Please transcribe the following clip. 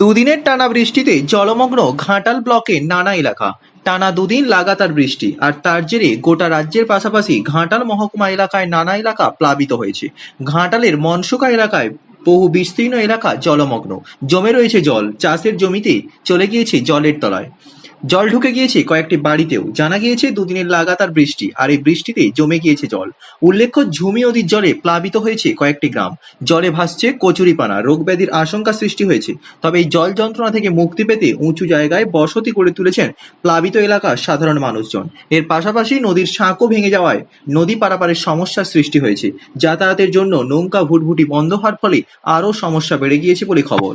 দুদিনের টানা বৃষ্টিতে জলমগ্ন ঘাটাল ব্লকের নানা এলাকা। টানা দুদিন লাগাতার বৃষ্টি, আর তার জেরে গোটা রাজ্যের পাশাপাশি ঘাটাল মহকুমা এলাকায় নানা এলাকা প্লাবিত হয়েছে। ঘাটালের মনসুকা এলাকায় বহু বিস্তীর্ণ এলাকা জলমগ্ন। জমে রয়েছে জল, চাষের জমিতে চলে গিয়েছে জলের তলায়। জল ঢুকে গিয়েছে কয়েকটি বাড়িতেও। জানা গিয়েছে, দুদিনের লাগাতার বৃষ্টি, আর এই বৃষ্টিতে জমে গিয়েছে জল। উল্লেখ্য, ঝুমি নদীর জলে প্লাবিত হয়েছে কয়েকটি গ্রাম। জলে ভাসছে কচুরিপানা, রোগ ব্যাধির আশঙ্কা সৃষ্টি হয়েছে। তবে এই জল যন্ত্রণা থেকে মুক্তি পেতে উঁচু জায়গায় বসতি করে তুলেছেন প্লাবিত এলাকার সাধারণ মানুষজন। এর পাশাপাশি নদীর সাঁকো ভেঙে যাওয়ায় নদী পারাপারের সমস্যার সৃষ্টি হয়েছে। যাতায়াতের জন্য নৌকা ভুটভুটি বন্ধ হওয়ার ফলে আরও সমস্যা বেড়ে গিয়েছে বলে খবর।